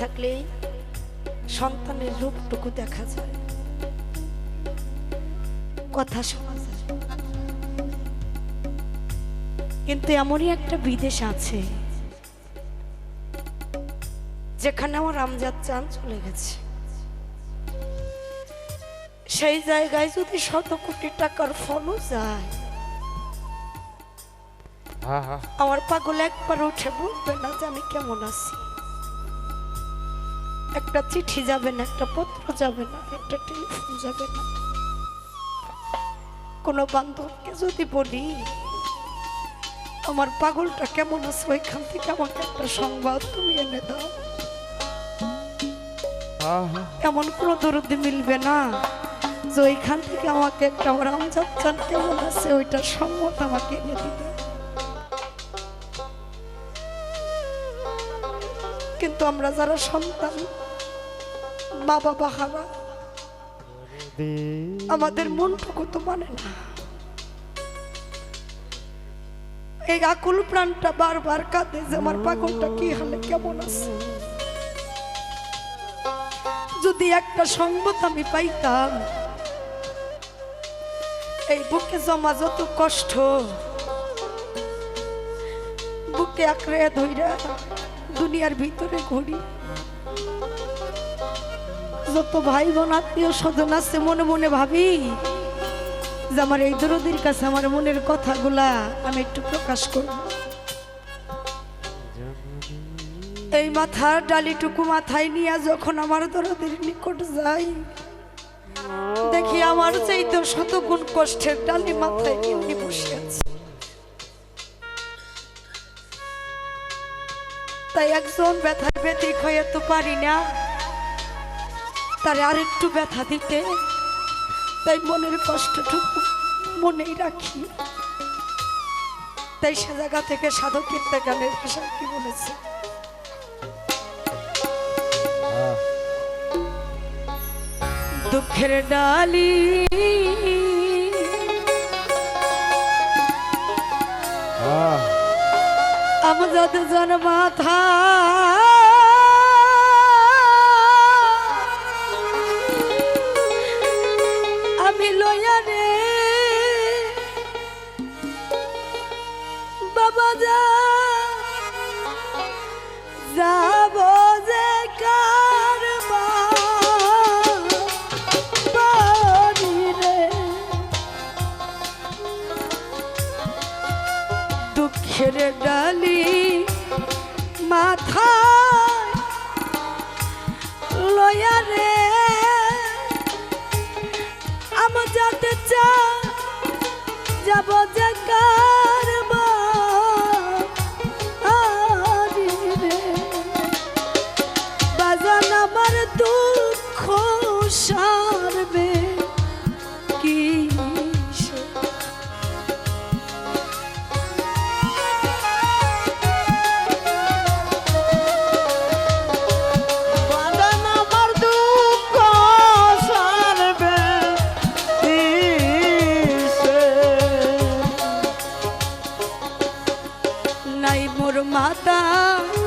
থাকলে সন্তানের রূপটুকু দেখা যায়। কথা শোনা যায়। কিন্তু এমনই একটা বিদেশ আছে যেখানে আমার আমজাদ চান চলে গেছে। সেই জায়গায় যদি শত কোটি টাকার ফলও যায় আমার পাগল একবার উঠে বলবে না যে আমি কেমন আছি। একটা চিঠি যাবে না একটা পত্র যাবে না একটা টেলিফোন যাবে না। কোনো বান্ধবকে যদি বলি আমার পাগলটা কেমন আছে? ওইখান থেকে আমাকে একটা সংবাদ তুমি এনে দাও। এমন কোনো দরদি মিলবে না যে ওইখান থেকে আমাকে একটা আমজাদ চান কেমন আছে? ওইটার সংবাদ আমাকে এনে দিবে কিন্তু আমরা যারা সন্তান মা বাবা হারা আমাদের মনটুকু তো মানে না। এই আকুল প্রাণটা বারবার কাঁদে যে আমার পাগলটা কি হলে, কেমন আছে? যদি একটা সংবাদ আমি পাইতাম, এই বুকে জমা যত কষ্ট, বুকে আঁকড়ে ধইরা দুনিয়ার ভিতরে ঘুরি। যত ভাই বোন আত্মীয় স্বজন আছে, মনে মনে ভাবি যে আমার এই দরদির কাছে আমার মনের কথাগুলা আমি একটু প্রকাশ করব। এই মাথার ডালিটুকু মাথায় নিয়ে যখন আমার দরদির নিকট যাই, দেখি আমার সেই তো শতগুণ কষ্টের ডালি মাথায় এমনি বসে আছে। তাই একজন ব্যথায় ব্যথিক হয়ে তো পারি না। তারে আরেকটু ব্যথা দিতে। তাই মনের কষ্টটুকু মনেই রাখি। তাই সে জায়গা থেকে সাধক কীর্তে গানের ভাষা কি বলেছে? দুঃখের ডালি আমজাদ জন মাথা নাই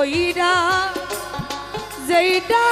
কইরা যেইটা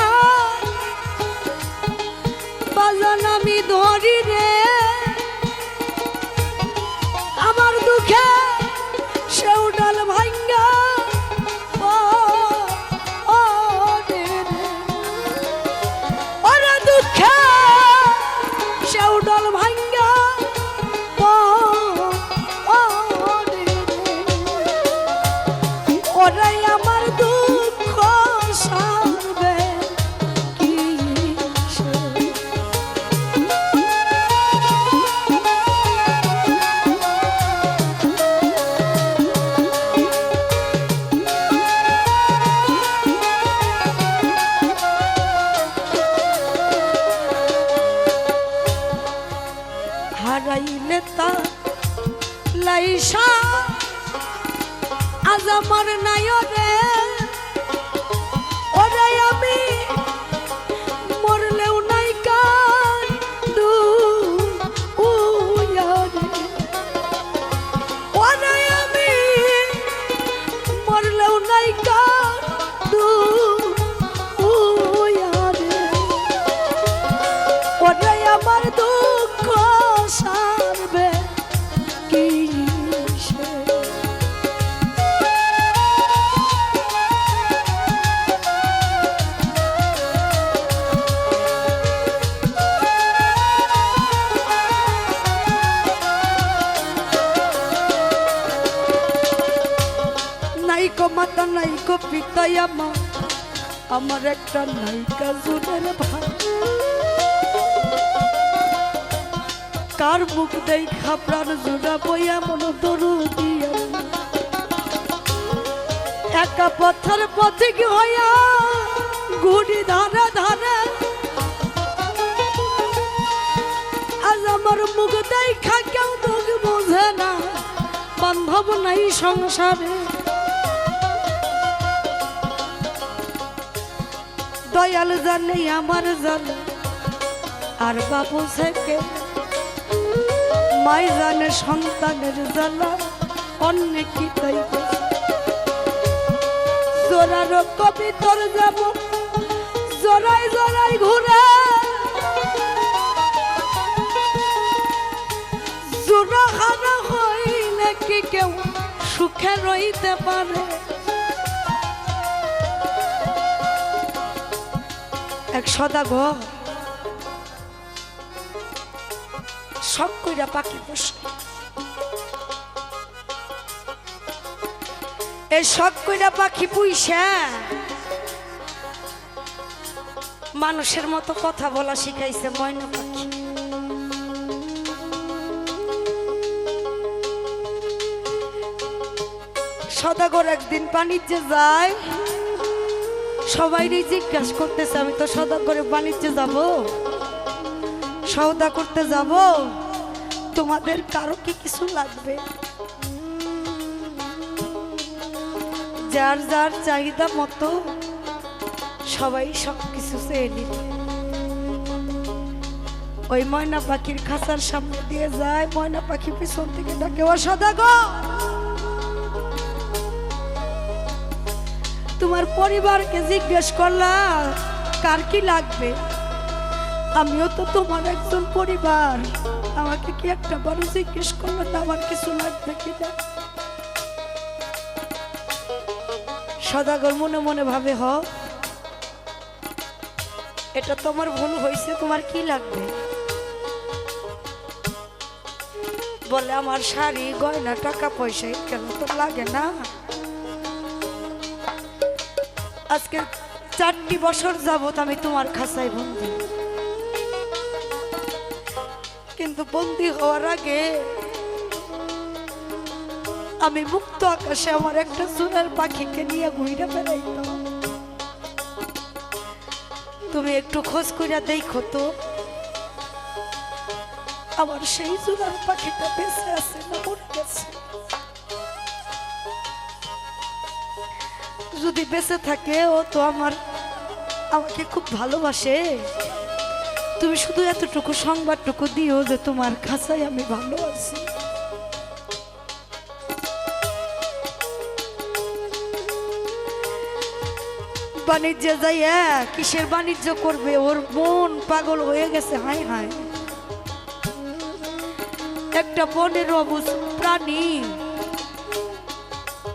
মাতা নাইকো পিতাই আমার আমার একটা নায়িকা জুনের ভাই কার মুখ দেই খাপড়ার জোড়া বইয়া মন দরু দিয়া একা পথর পথে কি হইয়া গুড়ি ধারে ধারে। আজ আমার মুখ দেই খা কেউ মুখ বোঝে না। বান্ধব নাই সংসারে। দয়াল জানে, আমার জানে। আর বাবু থেকে মাই জানে, সন্তানের জ্বালা অন্য কি তাই জোরার কবিতর যাব জোরাই জোরাই ঘুরে। জোড়া খানা হইলে কি কেউ সুখে রইতে পারে? এক সদাগর। সব কইরা পাখি বসে এই সব কইরা পাখি পুইসা। মানুষের মতো কথা বলা শিখাইছে ময়না পাখি। সদাগর একদিন বাণিজ্যে যায়। সবাই জিজ্ঞাসা করতেছে, আমি তো সদা করে বাণিজ্যে যাব। সৌদা করতে যাব। তোমাদের কারও কি কিছু লাগবে? যার যার চাহিদা মতো সবাই সব কিছু চেয়ে নিল ওই ময়না পাখির খাঁচার সামনে দিয়ে যায়, ময়না পাখি পিছন থেকে ডাকে, ও সদাগর তোমার পরিবারকে জিজ্ঞেস করলা কার কি লাগবে? আমিও তো তোমার একজন পরিবার। আমাকে কি একটা বড় জিজ্ঞেস করল আমার কিছু লাগবে কিনা সদাগর মনে মনে ভাবে, হ, এটা তোমার ভুল হয়েছে, তোমার কি লাগবে? বলে, আমার শাড়ি, গয়না, টাকা পয়সা কেন তো লাগে না। আজকে চারটি বছর যাবত আমি তোমার খাসায় বন্দি। কিন্তু বন্দি হওয়ার আগে আমি মুক্ত আকাশে আমার একটা সোনার পাখিকে নিয়ে ঘুরে বেড়াইতাম। তুমি একটু খোঁজ করিয়া দেখো তো, আমার সেই সোনার পাখিটা বেঁচে আছে না? যদি বেঁচে থাকে, ও তো আমার, আমাকে খুব ভালোবাসে। তুমি শুধু এতটুকু সংবাদটুকু দিও যে তোমার খাঁচায় আমি ভালো আছি। বাণিজ্যে যাইয়া কিসের বাণিজ্য করবে? ওর মন পাগল হয়ে গেছে হাই হাই একটা বনের অবুজ প্রাণী,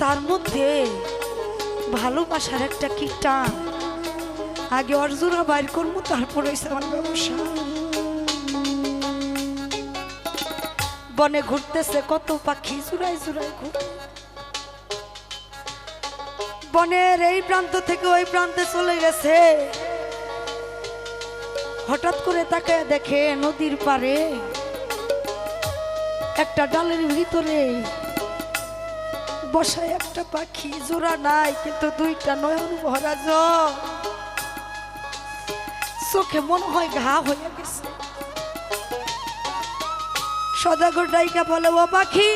তার মধ্যে ভালোবাসার একটা কি টান? আগে অর্জুনা বাইর করব, তারপরে হইছে আমার ব্যবসা। বনে ঘুরতেছে কত পাখি চুরাই চুরাই ঘুর। বনের এই প্রান্ত থেকে ওই প্রান্তে চলে গেছে। হঠাৎ করে তাকে দেখে নদীর পারে একটা ডালের ভিতরে বসায় একটা পাখি, জোড়া নাই, কিন্তু দুইটা নয়ন ভরা চোখে মনে হয় ঘা হয়ে গেছে। সদাগর ডাইকা বলে, ও পাখি,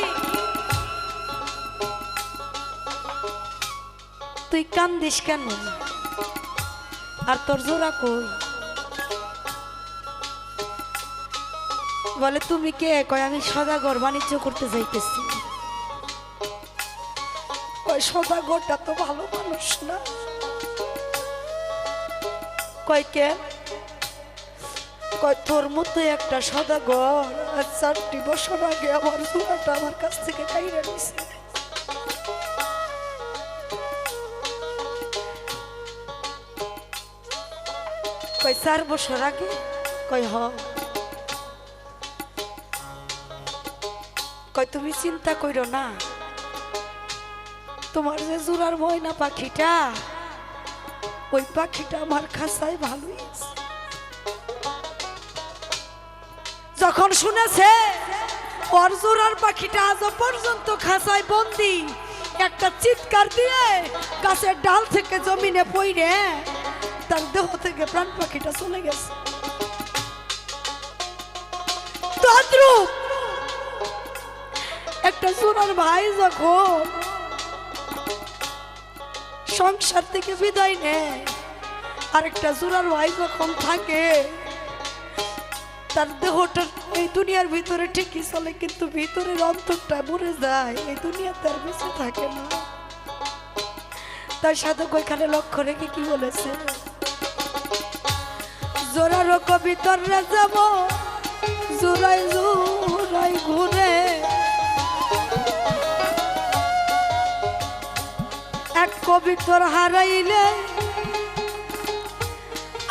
তুই কান্দিস কেন? আর তোর জোড়া কই? বলে, তুমি কে? কয়, আমি সদাগর বাণিজ্য করতে যাইতেছি। সদাগরটা তো ভালো মানুষ না। কয় কে? কয়, তোর মতো একটা সদাগর আর চারটি বছর আগে আমার জোড়াটা আমার কাছ থেকে কাইরা নিছে। চার বছর আগে? কয়, হ। কয়, তুমি চিন্তা করো না। তোমার যে জোড়ার ময়না পাখিটা, ওই পাখিটা আমার খাসায় ভালোই যখন শুনেছে, ওর জোড়ার পাখিটা আজ পর্যন্ত খাসায় বন্দি, একটা চিৎকার দিয়ে গাছের ডাল থেকে জমিনে পইরে তার দেহ থেকে প্রাণ পাখিটা চলে গেছে। একটা সোনার ভাই যখন সংসার থেকে বিদায় নেয়। আরেকটা জোড়ার ভাই যখন থাকে, তার দেহটা এই দুনিয়ার ভিতরে ঠিকই চলে, কিন্তু ভিতরের অন্তরটা মরে যায়। এই দুনিয়াতে আর বেঁচে থাকে না। তার সাথে ওইখানে লক্ষ্য রেখে কি বলেছে? জোরার কবিতররা যাব জোরাই জোরাই ঘুরে কবিতর হারাইলে।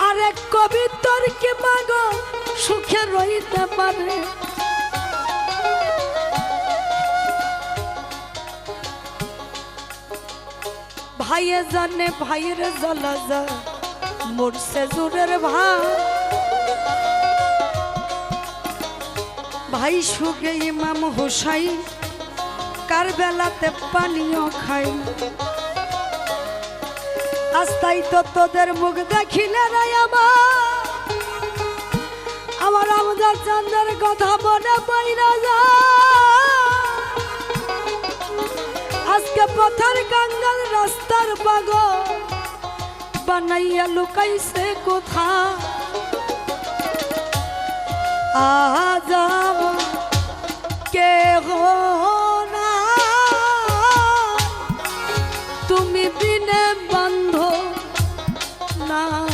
আর কবিতর কে মাগ? সুখে রইতে পারে। ভাইয়ে জানে ভাইয়ের জ্বালা যা, মরছে জোরের ভাই ভাই সুখে ইমাম হোসাই কার বেলাতে পানিও খাই আস্তাই তো তোদের মুখ দেখিলে রাই আমার। আমার আমাদের চন্দ্রের কথা মনে পাইরা যা আজকে পথের কাঙ্গাল রাস্তার পাগ বানাইয়া লুকাইছে কোথা আজ আমার কেহ না